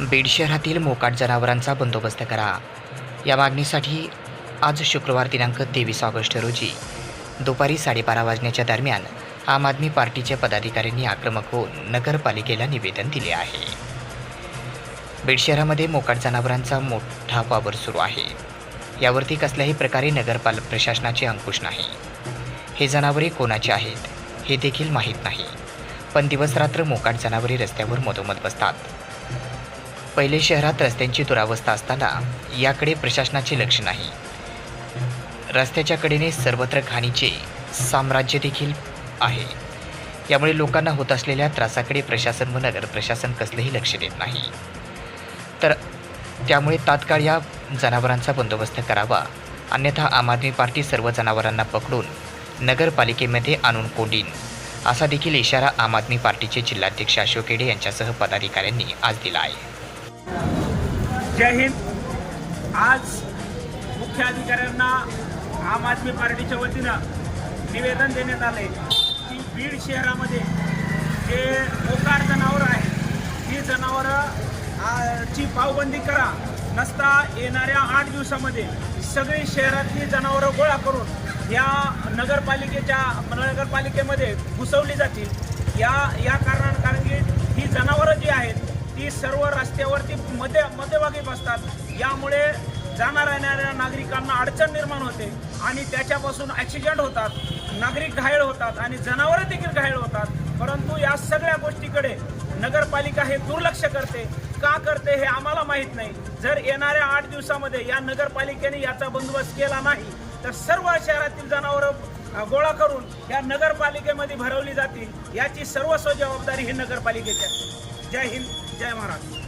बीड शहरातील मोकाट जनावरांचा बंदोबस्त करा. या मागणीसाठी आज शुक्रवार दिनांक तेवीस ऑगस्ट रोजी दुपारी साडेबारा वाजण्याच्या दरम्यान आम आदमी पार्टीच्या पदाधिकाऱ्यांनी आक्रमक होऊन नगरपालिकेला निवेदन दिले आहे. बीड शहरामध्ये मोकाट जनावरांचा मोठा वावर सुरू आहे. यावरती कसल्याही प्रकारे नगरपाल प्रशासनाचे अंकुश नाही. हे जनावरे कोणाचे आहेत हे देखील माहीत नाही. पण दिवसरात्र मोकाट जनावरे रस्त्यावर मधोमध बसतात. पहिले शहरात रस्त्यांची दुरावस्था असताना याकडे प्रशासनाचे लक्ष नाही. रस्त्याच्या कडेने सर्वत्र घाणीचे साम्राज्य देखील आहे. यामुळे लोकांना होत असलेल्या त्रासाकडे प्रशासन व नगर प्रशासन कसलेही लक्ष देत नाही. तर त्यामुळे तात्काळ या जनावरांचा बंदोबस्त करावा. अन्यथा आम आदमी पार्टी सर्व जनावरांना पकडून नगरपालिकेमध्ये आणून कोंडीन. असा देखील इशारा आम आदमी पार्टीचे जिल्हाध्यक्ष अशोक येडे यांच्यासह पदाधिकाऱ्यांनी आज दिला आहे. जय हिंद. आज मुख्य अधिकाऱ्यांना आम आदमी पार्टीच्या वतीनं निवेदन देण्यात आले की बीड शहरामध्ये जे मोकार जनावरं आहेत ही जनावरं ची पावबंदी करा. नसता येणाऱ्या आठ दिवसामध्ये सगळी शहरातली जनावरं गोळा करून या नगरपालिकेच्या नगरपालिकेमध्ये घुसवली जातील. या या ती सर्व रस्त्यावरती मध्ये मध्यभागी बसतात. यामुळे जाणाऱ्या येणाऱ्या नागरिकांना अडचण निर्माण होते आणि त्याच्यापासून ॲक्सिडेंट होतात. नागरिक घायल होतात आणि जनावरं देखील घायल होतात. परंतु या सगळ्या गोष्टीकडे नगरपालिका हे दुर्लक्ष करते. का करते हे आम्हाला माहीत नाही. जर येणाऱ्या आठ दिवसामध्ये या नगरपालिकेने याचा बंदोबस्त केला नाही तर सर्व शहरातील जनावरं गोळा करून या नगरपालिकेमध्ये भरवली जातील याची सर्वस्व जबाबदारी ही नगरपालिकेची आहे. जय हिंद जय महाराष्ट्र.